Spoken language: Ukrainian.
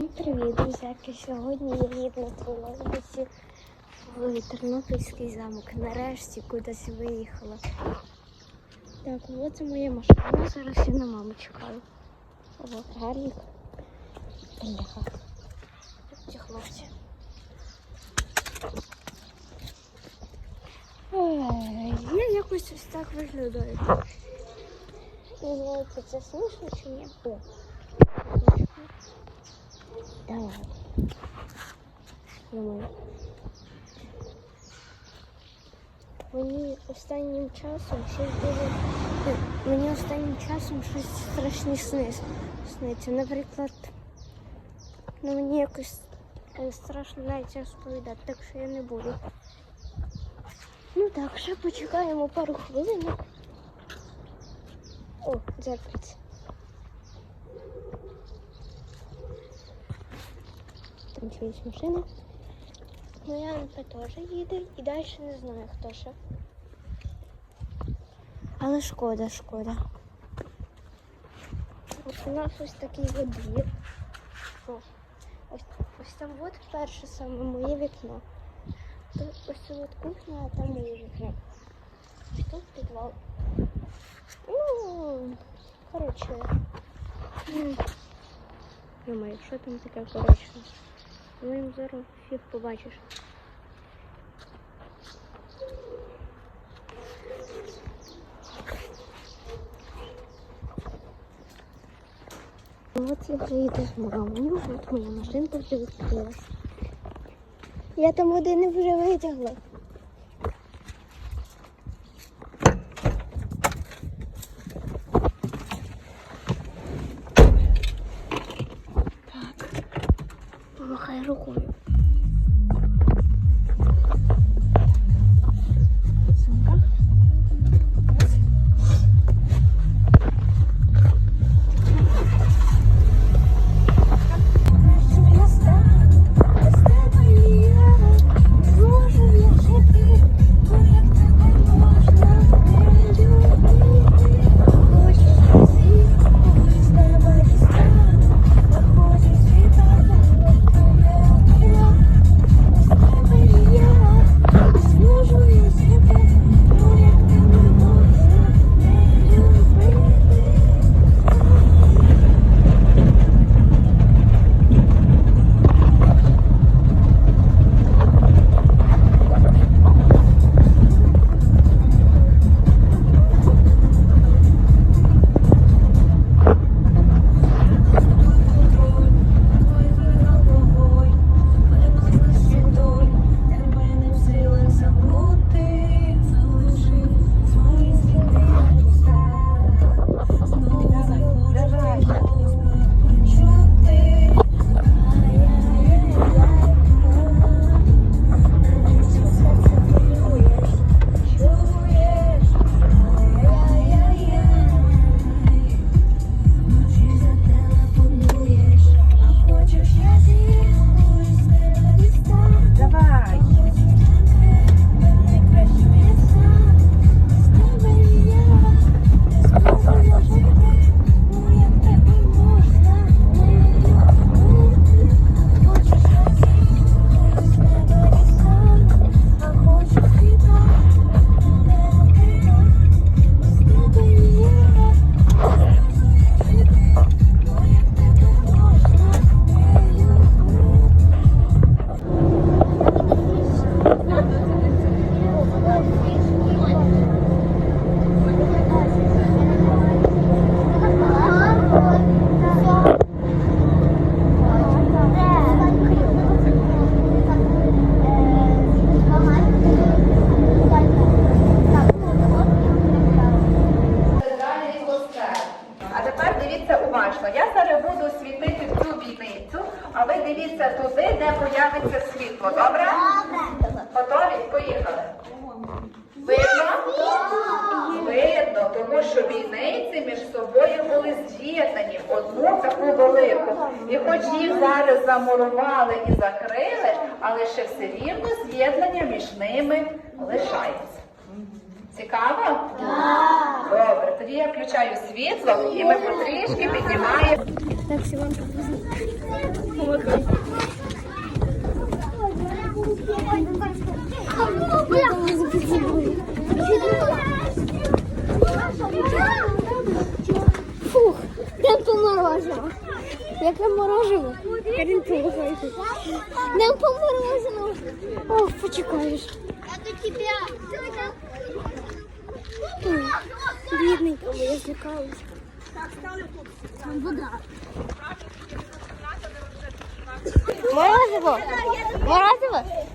Привіт, друзяки! Сьогодні я їду на тролейбусі в Тернопільський замок. Нарешті кудись виїхала. Так, це моя машина. Зараз я на маму чекаю. О, гарник. Бляха. Ці хлопці. Я якось ось так виглядаю. Не знаю, це смішно чи ні. Давай. Думаю. Мені останнім часом щось дуже. Мені останнім часом щось страшні сни сниться. Наприклад, ну мені якось е, страшно навіть розповідати, так що я не буду. Ну так, ще почекаємо пару хвилин. О, дзеркальце. Там чиїсь машина. Моя НП теж їде і далі не знаю хто ще. Але шкода, шкода. От у нас ось такий двір. Ось, ось там от перше саме моє вікно. Ось це от кухня, а там моє вікно. Ось тут підвал. Ну, коротше. Думаю, що там таке коротше. Ну їм зараз фіг побачиш. От я приїду з мамою, от моя машинка вже відкрилась. Я там один вже витягла. 还是火 дивіться туди, де появиться світло. Добре? Готові? Поїхали. Видно? Видно, тому що бійниці між собою були з'єднані в одну таку велику. І хоч їх зараз замурували і закрили, але ще все рівно з'єднання між ними лишається. Цікаво? Добре, тоді я включаю світло і ми потрішки піднімаємо. Так, всі вам Окей. Фух, йдемо по мороженого. Яке мороженое? Карін пробуйте. Йдемо по мороженому. Ох, почекаєш. Ой, Бідненько, я злякалась. Морозиво? Морозиво?